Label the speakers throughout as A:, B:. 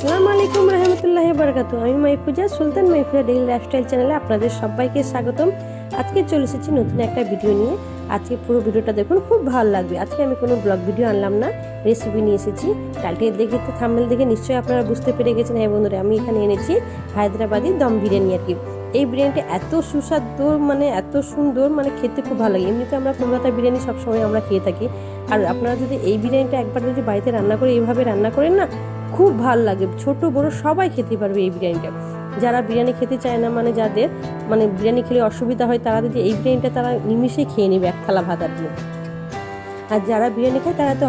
A: আসসালামু আলাইকুম রহমতুল্লাহ বারকাতু আমি মাইফুজা সুলতান মাইফুজা ডেইলি লাইফস্টাইল চ্যানেলে আপনাদের সবাইকে স্বাগতম। আজকে চলে এসেছি নতুন একটা ভিডিও নিয়ে। আজকে পুরো ভিডিওটা দেখুন, খুব ভালো লাগবে। আজকে আমি কোনো ব্লগ ভিডিও আনলাম না রেসিপি নিয়ে এসেছি। টাইটেল দেখে তো থাম্বেল দেখে নিশ্চয়ই আপনারা বুঝতে পেরে গেছেন। হ্যাঁ বন্ধুরা, আমি এখানে এনেছি হায়দ্রাবাদি দম বিরিয়ানি আর কি। এই বিরিয়ানিটা এত সুস্বাদু মানে এত সুন্দর মানে খেতে খুব ভালো লাগে। এমনিতে আমরা কলকাতা বিরিয়ানি সবসময় আমরা খেয়ে থাকি। আর আপনারা যদি এই বিরিয়ানিটা একবার যদি বাড়িতে রান্না করে এইভাবে রান্না করেন না খুব ভালো লাগে। ছোট, বড় সবাই খেতে পারবে এই বিরিয়ানিটা। যারা বিরিয়ানি খেতে চায় না মানে যাদের মানে বিরিয়ানি খেলে অসুবিধা হয়, তারা যদি এই বিরিয়ানিটা তারা নিমিশে খেয়ে নেবে, এক থালা ভাত দিয়ে আর যারা বিরিয়ানি খায়, তারা তো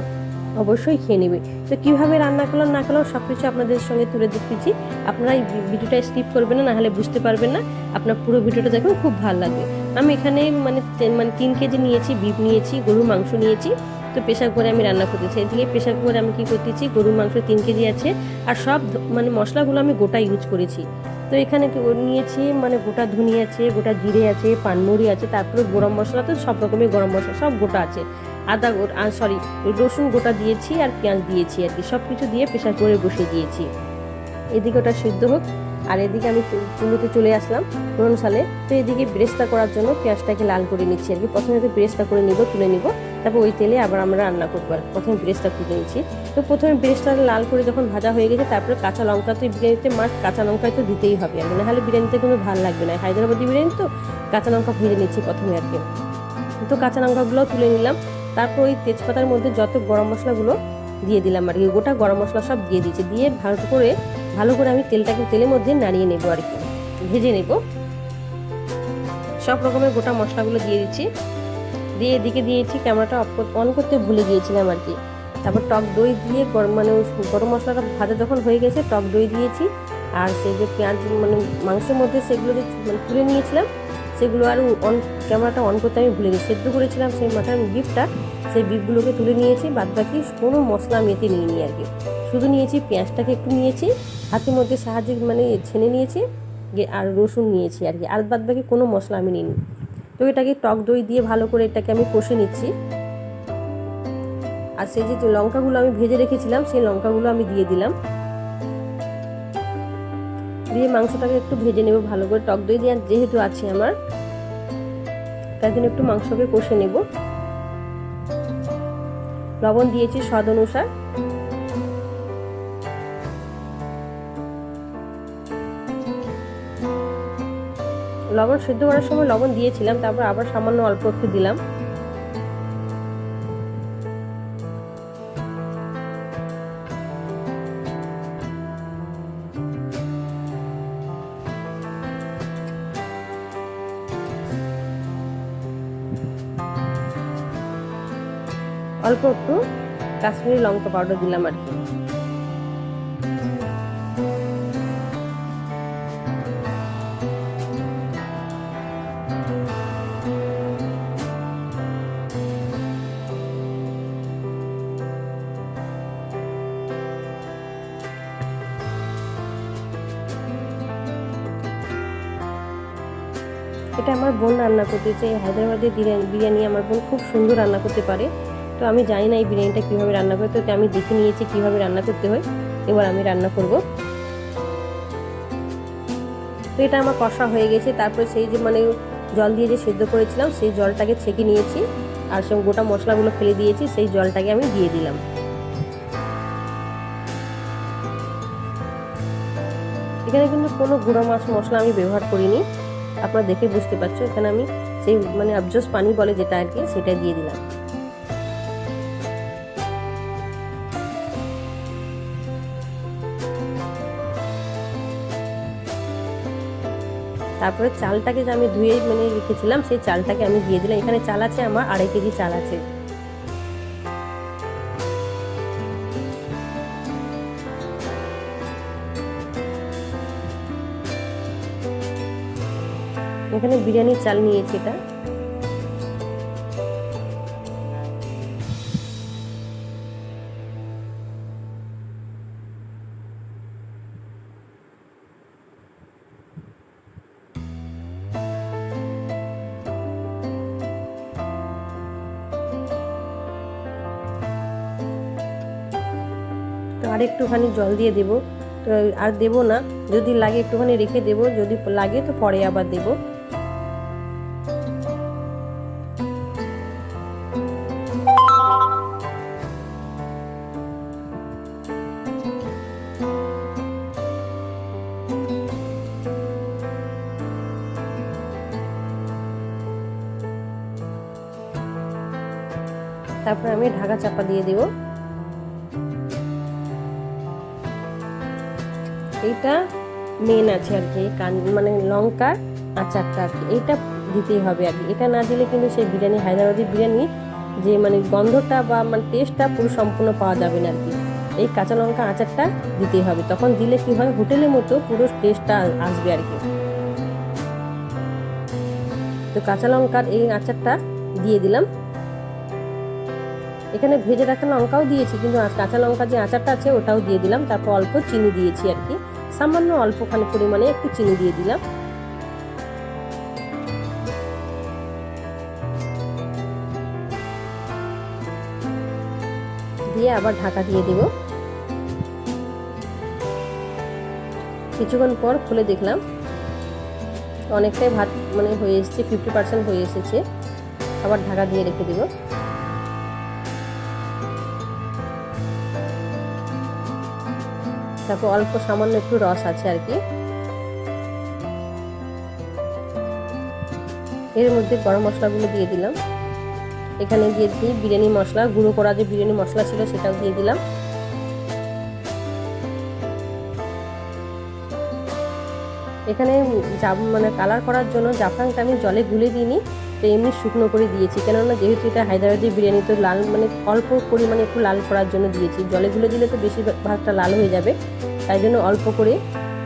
A: অবশ্যই খেয়ে নেবে। তো কীভাবে রান্না করলাম, না করলাম সব কিছু আপনাদের সঙ্গে তুলে দিচ্ছি আপনারা এই ভিডিওটা স্কিপ করবেন না, নাহলে বুঝতে পারবেন না। আপনার পুরো ভিডিওটা দেখুন খুব ভালো লাগবে। আমি এখানে মানে মানে তিন কেজি নিয়েছি, বিফ নিয়েছি, গরুর মাংস নিয়েছি। তো প্রেশার করে আমি রান্না করতেছি এদিকে প্রেশার করে আমি কী করতেছি? গরুর মাংস তিন কেজি আছে আর সব মানে মশলাগুলো আমি গোটা ইউজ করেছি। তো এখানে নিয়েছি মানে গোটা ধনি আছে, গোটা জিরে আছে, পানমুড়ি আছে, তারপরে গরম মশলা তো সব রকমের গরম মশলা, সব গোটা আছে। আদা গোটা সরি রসুন গোটা দিয়েছি আর পেঁয়াজ দিয়েছি আর কি। সব কিছু দিয়ে প্রেশার করে বসিয়ে দিয়েছি। এদিকে ওটা সিদ্ধ হোক। আর এদিকে আমি চুলোতে চলে আসলাম ফোড়ন সালে তো এদিকে ব্রেস্তা করার জন্য পেঁয়াজটাকে লাল করে নিচ্ছি আর কি। প্রথমে তো ব্রেস্তা করে নিব, তুলে নিব। তারপর ওই তেলে আবার আমরা রান্না করব আর প্রথমে ব্রেস্তা তুলে নিচ্ছি। তো প্রথমে ব্রেস্তা লাল করে যখন ভাজা হয়ে গেছে, তারপরে কাঁচা লঙ্কা তো বিরিয়ানিতে মাছ কাঁচা লঙ্কায় তো দিতেই হবে আর। নাহলে বিরিয়ানিতে কোনো ভালো লাগবে না। হায়দ্রাবাদি বিরিয়ানি তো কাঁচা লঙ্কা ভেজে নিচ্ছি প্রথমে আর কি। তো কাঁচা লঙ্কাগুলোও তুলে নিলাম। তারপর ওই তেজপাতার মধ্যে যত গরম মশলাগুলো দিয়ে দিলাম আর কি। গোটা গরম মশলা সব দিয়ে দিয়েছি। দিয়ে ভালো করে ভালো করে আমি তেলটাকে তেলের মধ্যে নাড়িয়ে নেব আর কি। ভেজে নেব। সব রকমের গোটা মশলাগুলো দিয়ে দিচ্ছি। দিয়ে এদিকে দিয়েছি ক্যামেরাটা অফ অন করতে ভুলে গিয়েছিলাম আর কি। তারপর টক দই দিয়ে গরম মানে গরম মশলাটা ভাজা যখন হয়ে গেছে, টক দই দিয়েছি। আর সেই যে পেঁয়াজ মানে মাংসের মধ্যে সেগুলো যে মানে তুলে নিয়েছিলাম, সেগুলো আর অন ক্যামেরাটা অন করতে আমি ভুলে গেছি। সেদ্ধ করেছিলাম সেই মাটন বিফটা সেই বিফগুলোকে তুলে নিয়েছি। বাদ বাকি কোনো মশলা মেতে নিয়ে নিই আর কি। শুধু নিয়েছি, পেঁয়াজটাকে একটু নিয়েছি, হাতের মধ্যে সাহায্যে মানে ছেনে নিয়েছি আর রসুন নিয়েছি আর কি। আর বাদ বাকি কোনো মশলা আমি নিইনি। তো এটাকে টক দই দিয়ে ভালো করে এটাকে আমি কষে নিচ্ছি। আর সেই যে লঙ্কাগুলো আমি ভেজে রেখেছিলাম, সেই লঙ্কাগুলো আমি দিয়ে দিলাম। দিয়ে মাংসটাকে একটু ভেজে নেব ভালো করে, টক দই দিয়ে যেহেতু আছে আমার তার জন্য একটু মাংসকে কষে নেব। লবণ দিয়েছি স্বাদ অনুসার। লবণ সিদ্ধ করার সময় লবণ দিয়েছিলাম, তারপর আবার সামান্য অল্প একটু দিলাম। অল্প একটু কাশ্মীরি লঙ্কা পাউডার দিলাম আর কি। এটা আমার বোন রান্না করতেছে এই হায়দ্রাবাদের বিরিয়ানি আমার বোন খুব সুন্দর রান্না করতে পারে। তো আমি জানি না এই বিরিয়ানিটা কীভাবে রান্না করতে হয় তো আমি দেখে নিয়েছি কীভাবে রান্না করতে হয়। এবার আমি রান্না করব। তো এটা আমার কষা হয়ে গেছে, তারপরে সেই যে মানে জল দিয়ে যে সেদ্ধ করেছিলাম, সেই জলটাকে ছেঁকে নিয়েছি। আর সব গোটা মশলাগুলো ফেলে দিয়েছি, সেই জলটাকে আমি দিয়ে দিলাম। এখানে কিন্তু কোনো গুঁড়ো মাছ মশলা আমি ব্যবহার করিনি। আপনারা দেখে বুঝতে পারছ, এখানে আমি সেই মানে আবজস পানি বলে যেটা আর কি, সেটা দিয়ে দিলাম। তারপরে চালটাকে যে আমি ধুয়ে মানে রেখেছিলাম, সেই চালটাকে আমি দিয়ে দিলাম। এখানে চাল আছে আমার, আড়াই কেজি চাল আছে। এখানে বিরিয়ানির চাল নিয়েছি এটা। আর একটুখানি জল দিয়ে দেবো। তো আর দেবো না, যদি লাগে একটুখানি রেখে দেবো, যদি লাগে তো পরে আবার দেবো। তারপরে আমি ঢাকা চাপা দিয়ে দেব। এইটা মেন আছে আর কি, কান মানে লঙ্কার আচারটা আর কি। এইটা দিতেই হবে আর কি। এটা না দিলে কিন্তু সেই বিরিয়ানি হায়দ্রাবাদি বিরিয়ানি যে মানে গন্ধটা বা মানে টেস্টটা পুরো সম্পূর্ণ পাওয়া যাবে না আর কি। এই কাঁচা লঙ্কা আচারটা দিতেই হবে। তখন দিলে কি হয়, হোটেলের মতো পুরো টেস্টটা আসবে আর কি। তো কাঁচা লঙ্কার এই আচারটা দিয়ে দিলাম। এখানে ভেজে রাখা লঙ্কাও দিয়েছি, কিন্তু কাঁচা লঙ্কা যে আচারটা আছে ওটাও দিয়ে দিলাম, তারপর অল্প চিনি দিয়েছি আর কি। সামান্য অল্প অল্পখানি পরিমাণে একটু চিনি দিয়ে দিলাম। দিয়ে আবার ঢাকা দিয়ে দেব। কিছুক্ষণ পর খুলে দেখলাম, অনেকটাই ভাত মানে হয়ে এসেছে ফিফটি পার্সেন্ট হয়ে এসেছে। আবার ঢাকা দিয়ে রেখে দেবো। তারপর অল্প সামান্য একটু রস আছে আর কি। এর মধ্যে গরম মশলাগুলো দিয়ে দিলাম। এখানে দিয়ে দিই বিরিয়ানি মশলা, গুঁড়ো করা যে বিরিয়ানি মশলা ছিল সেটাও দিয়ে দিলাম। এখানে মানে কালার করার জন্য জাফরানটা আমি জলে গুলে দিইনি, তো এমনি শুকনো করে দিয়েছি। কেননা যেহেতু এটা হায়দ্রাবাদি বিরিয়ানি, তো লাল মানে অল্প পরিমাণে একটু লাল করার জন্য দিয়েছি। জলে গুলে দিলে তো বেশি ভাগটা লাল হয়ে যাবে, তাই জন্য অল্প করে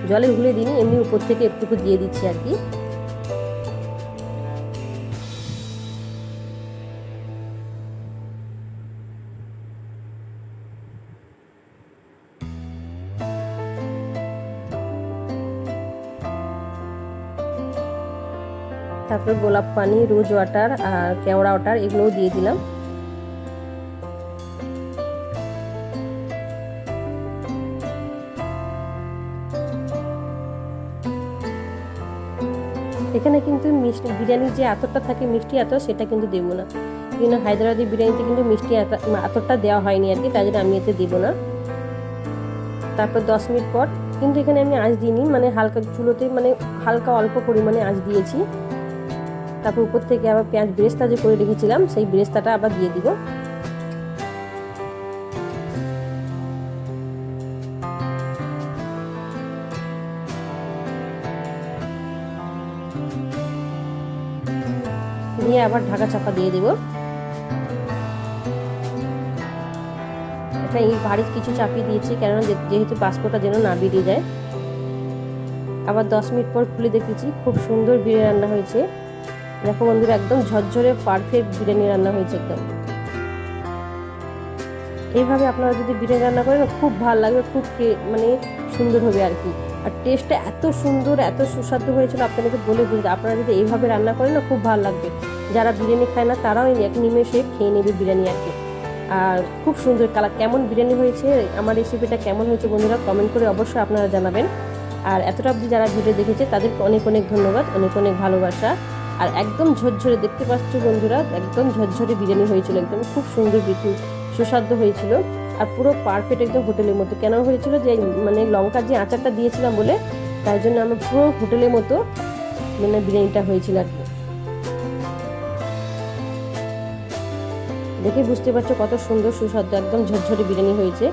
A: জলে গুলে দিইনি, এমনি উপর থেকে একটুকু দিয়ে দিচ্ছি আর কি। তারপরে গোলাপ পানি, রোজ ওয়াটার আর কেওড়া ওয়াটার এগুলোও দিয়ে দিলাম। এখানে কিন্তু মিষ্টি, বিরিয়ানির যে এতটা থাকে মিষ্টি এত, সেটা কিন্তু দেবো না। কিন্তু হায়দ্রাবাদি বিরিয়ানিতে কিন্তু মিষ্টি এতটা দেওয়া হয়নি আর কি, তাই জন্য আমি এতে দেবো না। তারপর দশ মিনিট পর, কিন্তু এখানে আমি আঁচ দিইনি মানে হালকা চুলোতে মানে হালকা অল্প পরিমাণে আঁচ দিয়েছি। তারপর উপর থেকে আবার পেঁয়াজ ব্রেস্তা যে করে রেখেছিলাম, সেই ব্রেস্তাটা আবার দিয়ে দিব। দিয়ে আবার ঢাকা চাপা দিয়ে দেব। এটা এই বাড়ির কিছু চাপিয়ে দিয়েছি, কেননা যেহেতু পাসপোর্টটা যেন না বেরিয়ে যায়। আবার দশ মিনিট পর খুলে দেখেছি, খুব সুন্দর বিরিয়ানি রান্না হয়েছে। দেখো বন্ধুরা, একদম ঝরঝরে পারফেক্ট বিরিয়ানি রান্না হয়েছে একদম। এইভাবে আপনারা যদি বিরিয়ানি রান্না করেন, খুব ভালো লাগবে, খুব মানে সুন্দর হবে আর কি। আর টেস্টটা এত সুন্দর, এত সুস্বাদু হয়েছিল, আপনাদেরকে বলে বুঝতে আপনারা যদি এইভাবে রান্না করেন না, খুব ভালো লাগবে। যারা বিরিয়ানি খায় না, তারাও এক নিমেষে খেয়ে নেবে বিরিয়ানি আর কি। আর খুব সুন্দর কালার কেমন বিরিয়ানি হয়েছে, আমার রেসিপিটা কেমন হয়েছে বন্ধুরা কমেন্ট করে অবশ্যই আপনারা জানাবেন। আর এতটা অবধি যারা ভিডিও দেখেছে, তাদেরকে অনেক অনেক ধন্যবাদ, অনেক অনেক ভালোবাসা। আর একদম ঝরঝরে, দেখতে পাচ্ছ বন্ধুরা, একদম ঝরঝরে বিরিয়ানি হয়েছিল, একদম খুব সুন্দর সুস্বাদ্য হয়েছিল। আর পুরো পারফেক্ট একদম হোটেলের মতো। কেন হয়েছিল যে মানে লঙ্কার যে আচারটা দিয়েছিলাম বলে তাই জন্য আমার পুরো হোটেলের মতো মানে বিরিয়ানিটা হয়েছিল আর কি। দেখে বুঝতে পারছ কত সুন্দর সুস্বাদ্য একদম ঝরঝরে বিরিয়ানি হয়েছে।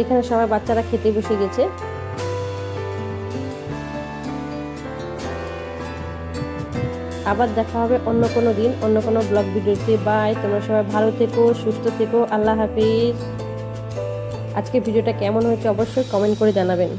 A: এখানে সবাই বাচ্চারা খেতে বসে গেছে। আবার দেখা হবে অন্য কোনো দিন, অন্য কোনো ব্লগ ভিডিওতে। বাই তোমরা সবাই ভালো থেকো, সুস্থ থেকো, আল্লাহ হাফিজ। আজকে ভিডিওটা কেমন হয়েছে অবশ্যই কমেন্ট করে জানাবেন।